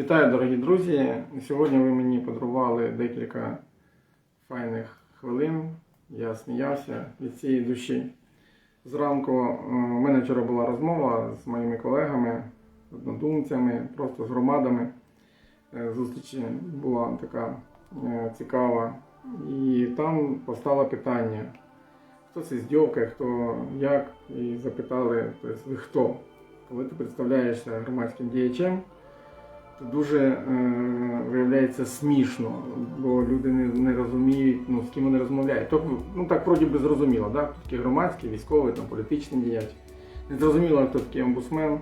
Вітаю, дорогі друзі! Сьогодні ви мені подарували декілька файних хвилин. Я сміявся від цієї душі. Зранку у мене вчора була розмова з моїми колегами, однодумцями, просто з громадами. Е, Зустріч була така е, цікава. І там постало питання, хто це здьовка, хто як, і запитали, тобто, ви хто? Коли ти представляєшся громадським діячем, дуже е, виявляється смішно, бо люди не, не розуміють, ну, з ким вони розмовляють. Тобто, ну так вроді би зрозуміло, да? хто такий громадський, військовий, там, політичний діяч. Не зрозуміло, хто такий омбусмен,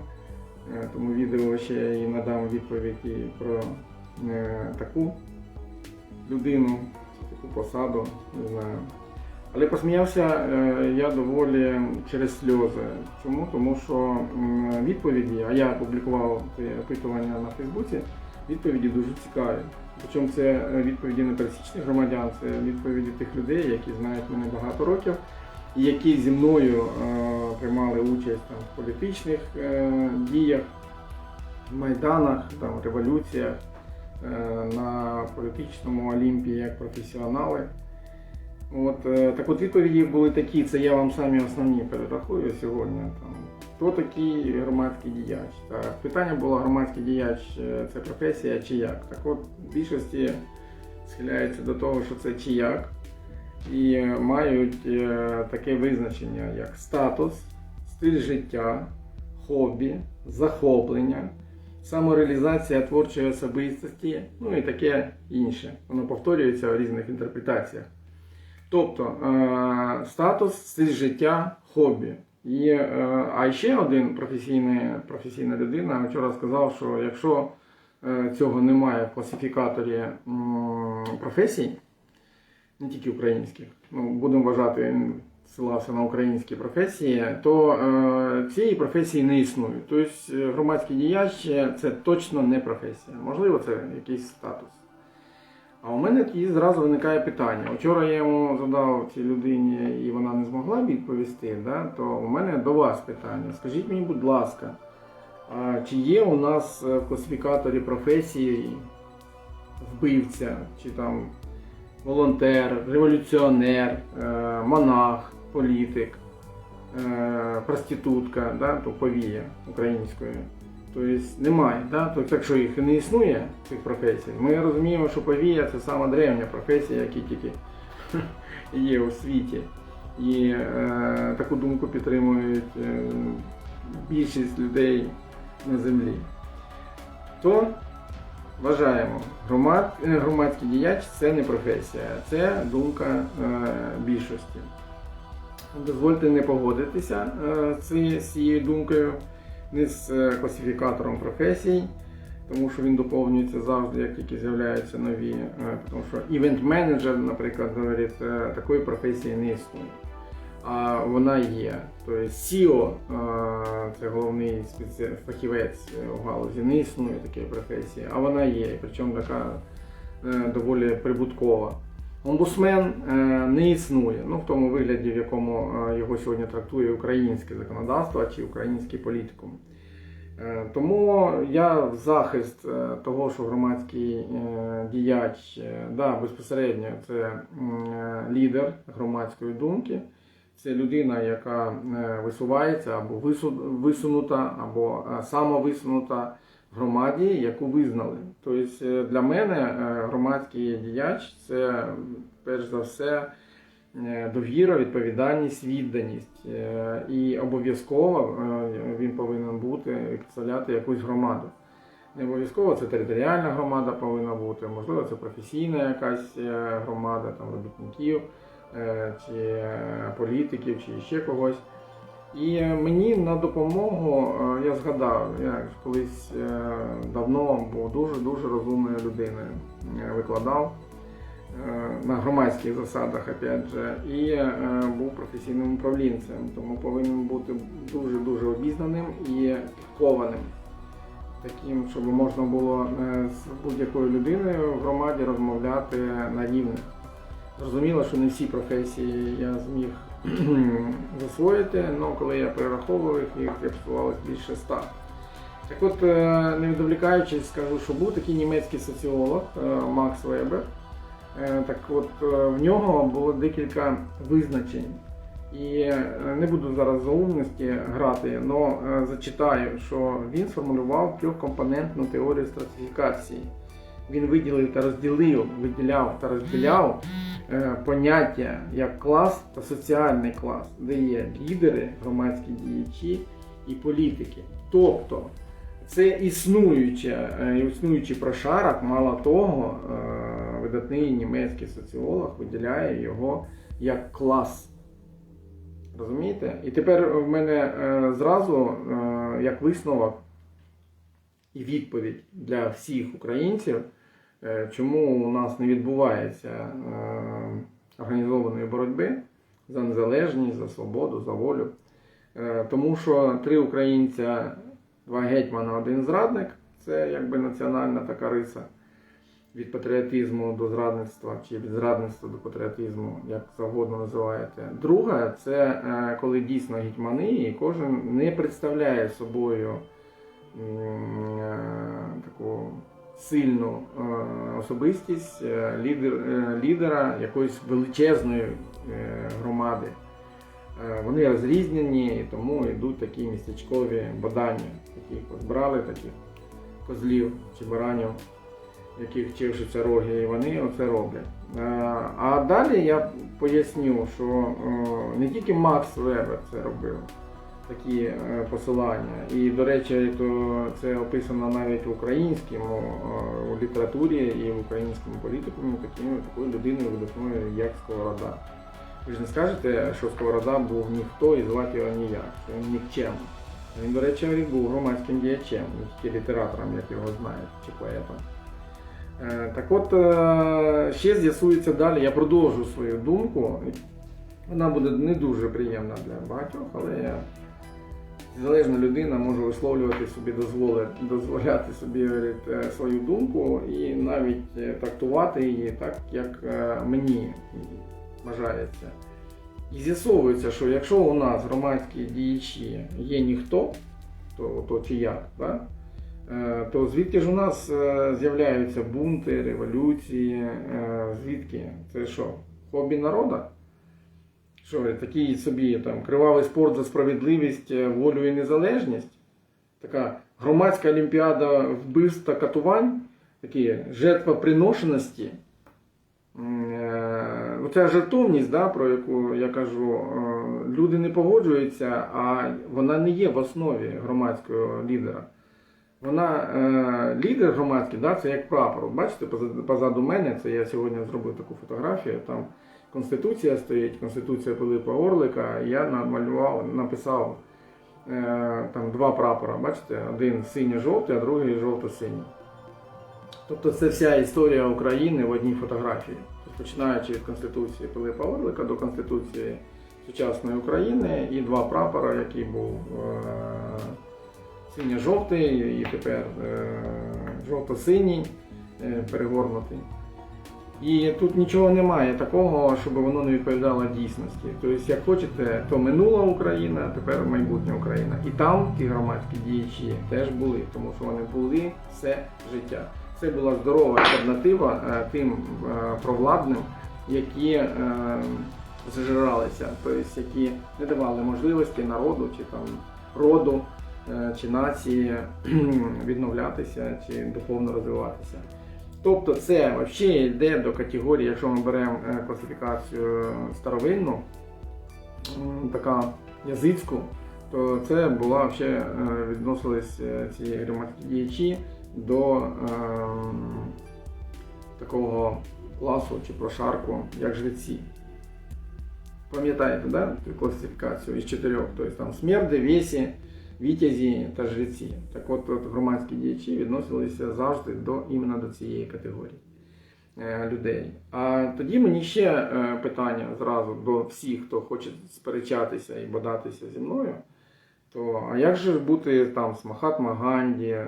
е, тому відео ще і надам відповідь і про е, таку людину, таку посаду, не знаю. Але посміявся е, я доволі через сльози. Чому? Тому що відповіді, а я публікував це опитування на Фейсбуці, відповіді дуже цікаві. Причому це е, відповіді не пересічних громадян, це відповіді тих людей, які знають мене багато років, які зі мною е, приймали участь там, в політичних діях, майданах, там, революціях, на політичному олімпі як професіонали. От, е, так от відповіді були такі, це я вам самі основні перерахую сьогодні. Там, хто такий громадський діяч? Так, питання було громадський діяч е, це професія чи як? Так от в більшості схиляються до того, що це чи як. І мають е, таке визначення, як статус, стиль життя, хобі, захоплення, самореалізація творчої особистості, ну і таке інше. Воно повторюється в різних інтерпретаціях. Тобто е, статус, стиль життя, хобі. І, е, а ще один професійний, професійна людина вчора сказав, що якщо е, цього немає в класифікаторі професій, не тільки українських, ну, будемо вважати, ссилався на українські професії, то цієї професії не існує. Тобто громадський діяч це точно не професія. Можливо, це якийсь статус. А у мене тоді зразу виникає питання. Вчора я йому задав цій людині, і вона не змогла відповісти, да? то у мене до вас питання. Скажіть мені, будь ласка, а чи є у нас е, в класифікаторі професії вбивця, чи там волонтер, революціонер, е, монах, політик, е, проститутка, да? то повія українською? Тобто немає, да? тобто, якщо їх і не існує, цих професій, ми розуміємо, що повія це сама древня професія, яка тільки є у світі. І е, таку думку підтримують е, більшість людей на землі. То вважаємо, громад, е, громадський діяч це не професія, це думка е, більшості. Дозвольте не погодитися е, з цією думкою не з е, класифікатором професій, тому що він доповнюється завжди, як тільки з'являються нові. е, Тому що івент-менеджер, наприклад, говорить, е, такої професії не існує. А вона є. Тобто SEO, це головний фахівець у галузі, не існує такої професії, а вона є, причому така доволі прибуткова. Омбусмен е, не існує, ну в тому вигляді, в якому е, його сьогодні трактує українське законодавство чи український політикум. Е, Тому я в захист того, що громадський діяч, да, безпосередньо це лідер громадської думки, це людина, яка висувається або вису- висунута, або самовисунута громаді, яку визнали. Тобто е, для мене е, громадський діяч це перш за все е, довіра, відповідальність, відданість. І обов'язково він повинен бути представляти якусь громаду. Не обов'язково це територіальна громада повинна бути, можливо, це професійна якась громада, там робітників чи політиків, чи ще когось. І мені на допомогу е, я згадав, я колись е, давно був дуже-дуже розумною людиною, викладав е, на громадських засадах, опять же, і був професійним управлінцем, тому повинен бути дуже-дуже обізнаним і підкованим. Таким, щоб можна було з будь-якою людиною в громаді розмовляти на рівних. Зрозуміло, що не всі професії я зміг засвоїти, але коли я перераховував їх, їх з'ясувалось більше ста. Так от, е, не відволікаючись, скажу, що був такий німецький соціолог е, Макс Вебер. Е, Так от в нього було декілька визначень. І не буду зараз за умності грати, але зачитаю, що він сформулював трьохкомпонентну теорію стратифікації. Він виділив та розділив, виділяв та розділяв поняття як клас та соціальний клас, де є лідери, громадські діячі і політики. Тобто це існуюча, е, існуючий прошарок, мало того, е, видатний німецький соціолог виділяє його як клас. Розумієте? І тепер в мене е, зразу е, як висновок і відповідь для всіх українців, е, чому у нас не відбувається е, організованої боротьби за незалежність, за свободу, за волю. Е, Тому що три українця, два гетьмана, один зрадник це якби національна така риса від патріотизму до зрадництва чи від зрадництва до патріотизму, як завгодно називаєте. Друга це е, коли дійсно гетьмани, і кожен не представляє собою е, таку сильну е, особистість е, лідер, е, лідера якоїсь величезної громади. Вони розрізнені, і тому йдуть такі містечкові бадання, таких от брали таких козлів чи баранів, яких чешуться роги, і вони оце роблять. А далі я поясню, що не тільки Макс Вебер це робив, такі е, посилання. І, до речі, то це описано навіть в українському е, у літературі і в українському політикумі такою, такою людиною видатною, як Сковорода. Ви ж не скажете, що Сковорода був ніхто і звати його ніяк, що він нікчем. Він, до речі, був громадським діячем, не тільки літератором, як його знають, чи поетом. Е, Так от, е, ще з'ясується далі, я продовжу свою думку. Вона буде не дуже приємна для багатьох, але я залежна людина може висловлювати собі, дозволяти собі е, свою думку і навіть е, трактувати її так, як е, мені вважається. І з'ясовується, що якщо у нас громадські діячі є ніхто, то, то чи да? Е, то звідки ж у нас з'являються бунти, революції? Звідки? Це що? Хобі народа? Що, такий собі там кривавий спорт за справедливість, е, волю і незалежність? Така громадська олімпіада вбивств та катувань, такі жертвоприношеності. М, е, Оця жертовність, да, про яку я кажу, е, люди не погоджуються, а вона не є в основі громадського лідера. Вона е, лідер громадський, да, це як прапор. Бачите, позаду, мене, це я сьогодні зробив таку фотографію. Там Конституція стоїть, Конституція Пилипа Орлика. Я намалював, написав е, там два прапора. Бачите, один синьо-жовтий, а другий жовто-синій. Тобто це вся історія України в одній фотографії. Тобто, Починаючи від Конституції Пилипа Орлика до Конституції сучасної України і два прапора, який був е, синьо-жовтий і тепер е, жовто-синій е, перегорнутий. І тут нічого немає такого, щоб воно не відповідало дійсності. Тобто, як хочете, то минула Україна, тепер майбутня Україна. І там ті громадські діячі теж були, тому що вони були все життя. Це була здорова альтернатива е, тим провладним, які зажиралися, тобто які не давали можливості народу чи там роду чи нації відновлятися чи духовно розвиватися. Тобто це взагалі йде до категорії, якщо ми беремо е, класифікацію старовинну, така язицьку, то це була взагалі е, відносились е, ці громадські діячі до ем, такого класу чи прошарку, як жреці. Пам'ятаєте, да, цю класифікацію із чотирьох? Тобто там смерди, весі, вітязі та жреці. Так от, громадські діячі відносилися завжди до іменно до цієї категорії е, людей. А тоді мені ще е, питання зразу до всіх, хто хоче сперечатися і бодатися зі мною. То а як же бути там з Махатма Ганді, е,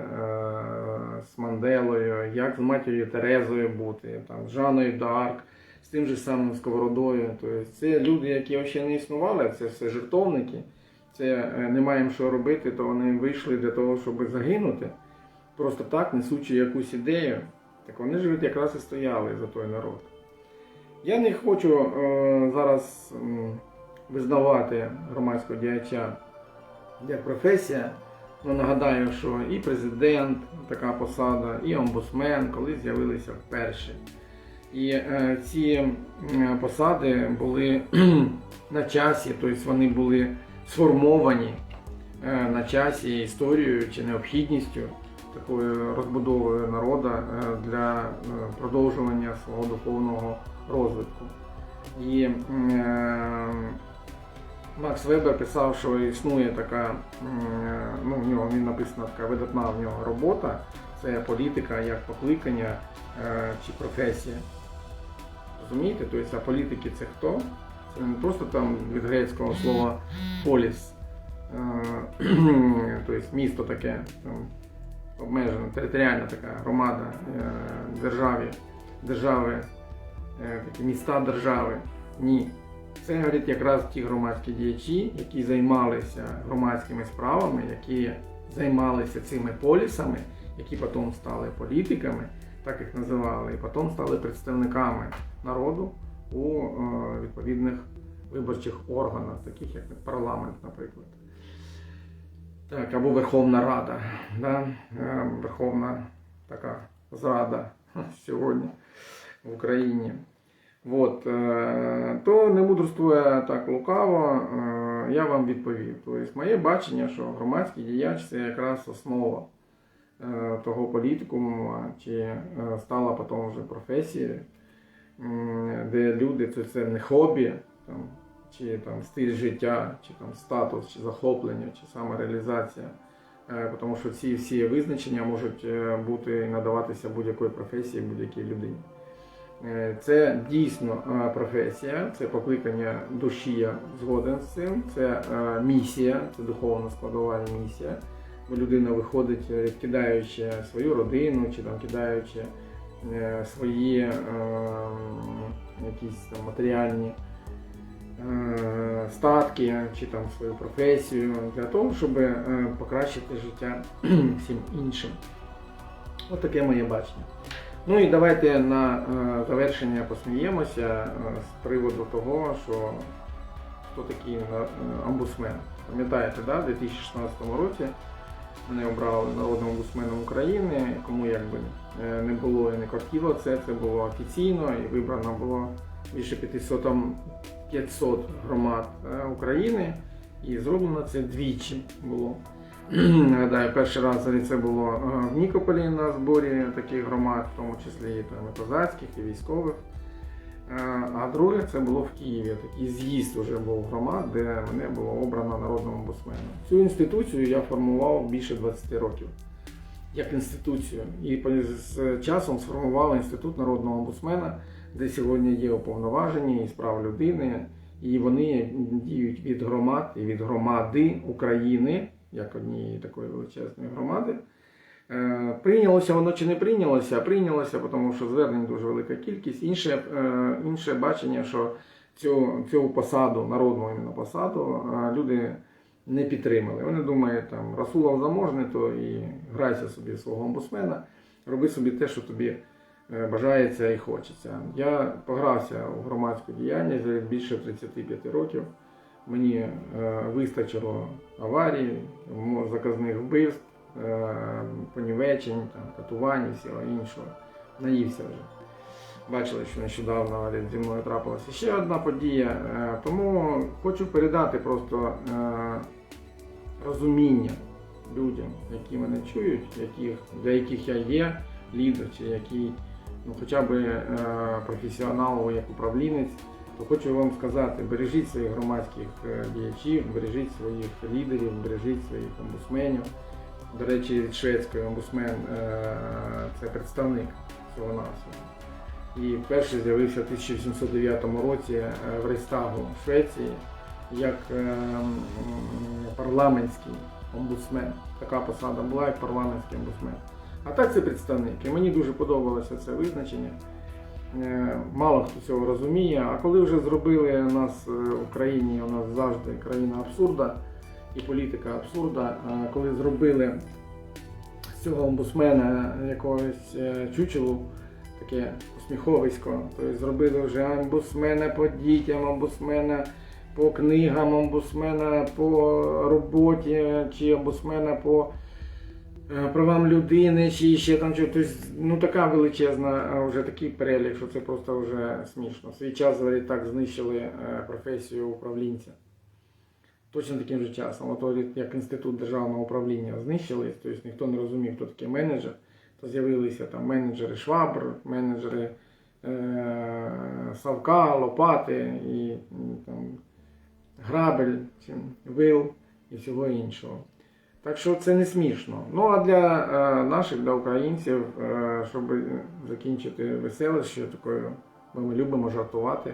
з Манделою, як з матір'ю Терезою бути, там, з Жаною Д'Арк, з тим же самим Сковородою. Тобто це люди, які взагалі не існували, це все жертовники, це е, не маємо що робити, то вони вийшли для того, щоб загинути, просто так, несучи якусь ідею. Так вони ж якраз і стояли за той народ. Я не хочу е, зараз визнавати громадського діяча як професія. Ну, нагадаю, що і президент така посада, і омбудсмен, коли з'явилися вперше. І е, ці посади були на часі, тобто вони були сформовані е, на часі історією чи необхідністю такої розбудови народу е, для е, продовжування свого духовного розвитку. І Макс Вебер писав, що існує така, ну в нього він написана така видатна в нього робота, це політика як покликання чи професія. Розумієте? Тобто, політики це хто? Це не просто там від грецького слова поліс, тобто місто таке, там, обмежена, територіальна така громада е, держави, е, такі міста держави. Ні. Це говорять якраз ті громадські діячі, які займалися громадськими справами, які займалися цими полісами, які потім стали політиками, так їх називали, і потім стали представниками народу у е, відповідних виборчих органах, таких як парламент, наприклад. Так, або Верховна Рада, да? е, Верховна така зрада сьогодні в Україні. От, е, то не мудрствує так лукаво, я вам відповів. Тобто, моє бачення, що громадський діяч це якраз основа того політикуму, чи стала потім вже професією, де люди це, це не хобі, там, чи там, стиль життя, чи там, статус, чи захоплення, чи самореалізація. Е, Тому що ці всі визначення можуть е, бути і надаватися будь-якої професії, будь-якій людині. Е, Це дійсно професія, це покликання душі, я згоден з цим. Це місія, це духовна складова місія. Бо людина виходить, кидаючи свою родину чи там кидаючи свої е, якісь там матеріальні е, статки чи там свою професію для того, щоб е, покращити життя всім іншим. Ось таке моє бачення. Ну і давайте на е, завершення посміємося е, з приводу того, що хто такий е, омбудсмен. Пам'ятаєте, да, в 2016 році мене обрали народним омбудсменом України, кому якби е, не було і не кортіло це, це було офіційно і вибрано було більше 500, 500 громад е, України. І зроблено це двічі було. Нагадаю, перший раз це було е, в Нікополі на зборі таких громад, в тому числі там, і козацьких, і військових. Е, А друге це було в Києві. Такий з'їзд вже був громад, де мене було обрано народним омбудсменом. Цю інституцію я формував більше 20 років як інституцію. І з часом сформував інститут народного омбудсмена, де сьогодні є уповноважені із прав людини, і вони діють від громад і від громади України, як однієї такої величезної громади. Е, Прийнялося воно чи не прийнялося? Прийнялося, тому що звернень дуже велика кількість. Інше, е, інше бачення, що цю, цю посаду, народну іменно посаду, е, люди не підтримали. Вони думають, там Расулов заможний, то і грайся собі свого омбудсмена, роби собі те, що тобі бажається і хочеться. Я погрався у громадську діяльність вже більше 35 років. Мені вистачило аварій, заказних вбивств, понівечень, там, катувань і всього іншого. Наївся вже. Бачили, що нещодавно зі мною трапилася ще одна подія. Е, Тому хочу передати просто е, розуміння людям, які мене чують, яких, для яких я є лідер, чи який ну, хоча б е, професіонал як управлінець, то хочу вам сказати, бережіть своїх громадських діячів, бережіть своїх лідерів, бережіть своїх омбудсменів. До речі, шведський омбудсмен е, це представник цього нашого. І перший з'явився в 1809 році е, в Рейстагу Швеції як е, парламентський омбудсмен. Така посада була як парламентський омбудсмен. А так це представник. І мені дуже подобалося це визначення. Мало хто цього розуміє. А коли вже зробили нас в країні, у нас завжди країна абсурда, і політика абсурда, е, коли зробили з цього омбусмена якогось е, чучелу, таке усміховисько. Тобто зробили вже омбусмена по дітям, омбусмена по книгам, омбусмена по роботі, чи омбусмена по е, правам людини, чи ще там щось. Тобто, ну така величезна, вже такий перелік, що це просто вже смішно. Свій час говорить, так знищили е, професію управлінця. Точно таким же часом, от як інститут державного управління знищили, тобто ніхто не розумів, хто такий менеджер, то з'явилися там менеджери Швабр, менеджери е- Савка, Лопати і, там, Грабель, Вил і всього іншого. Так що це не смішно. Ну а для е, наших, для українців, е, щоб закінчити веселище такою, бо ми любимо жартувати,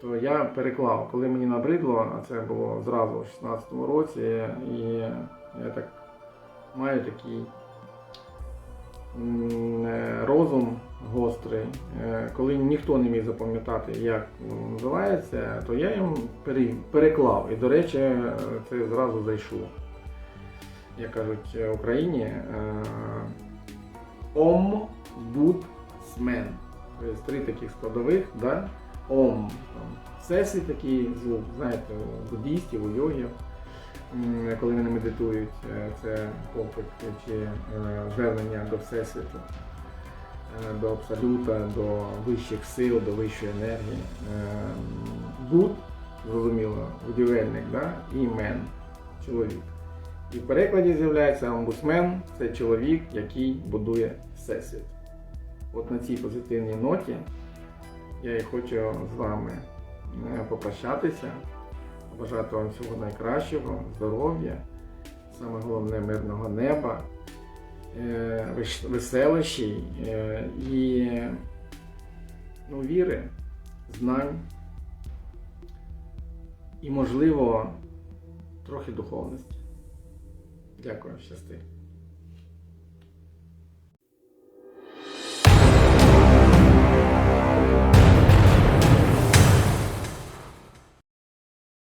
то я переклав, коли мені набридло, а це було зразу у 16-му році, і я так маю такий е, розум гострий, е, коли ніхто не міг запам'ятати, як називається, то я їм переклав. І, до речі, е, це зразу зайшло. Як кажуть в Україні, е, омбудсмен. Тобто три таких складових, да? Ом. Всесвіт такий звук, знаєте, у буддістів, у йогів, коли вони медитують, е, це поклик чи е, звернення до всесвіту, е, до абсолюта, до вищих сил, до вищої енергії. Буд, зрозуміло, будівельник, да? і мен, чоловік. І в перекладі з'являється омбудсмен це чоловік, який будує всесвіт. От на цій позитивній ноті я і хочу з вами е, попрощатися, бажати вам всього найкращого, здоров'я, саме головне мирного неба, е, веселощі е, і ну, віри, знань і, можливо, трохи духовності. Дякую, щасти.